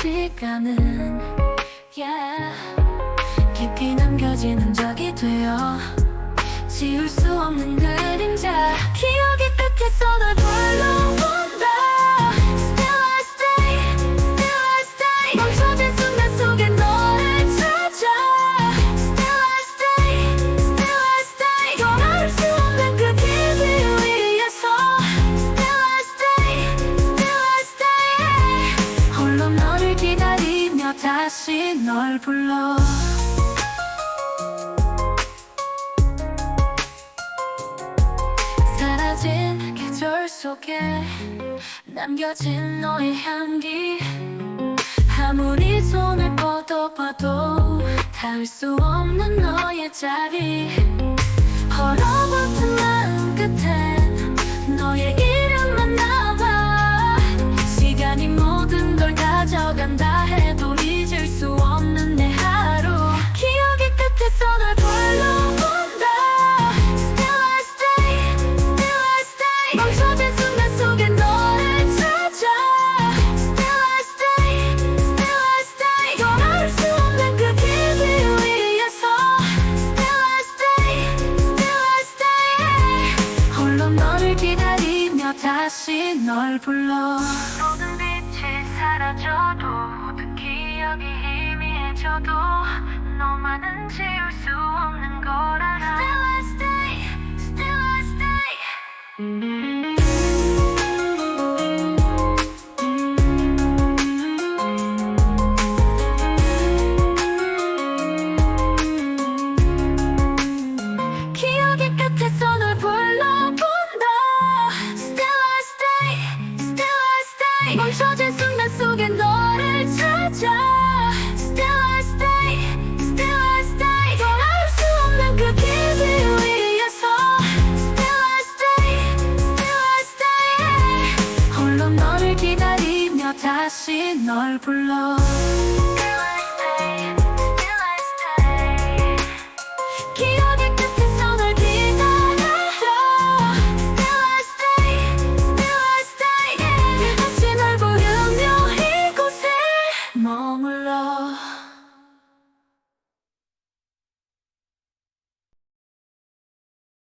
시간은 yeah. 깊이 남겨진 적이 되어 지울 수 없는 그림자 기억의 끝에서 널 다시 널 불러. 사라진 계절 속에 남겨진 너의 향기. 아무리 손을 뻗어봐도 닿을 수 없는 너의 자리 다시 널 불러. 모든 빛이 사라져도 모든 기억이 희미해져도 너만은 지울 수 없는 걸 알아. Still I stay, still I stay 멈춰진 순간 속에 너를 찾아 Still I stay, still I stay 돌아올 수 없는 그길 위에서 Still I stay, still I stay 홀로 너를 기다리며 다시 널 불러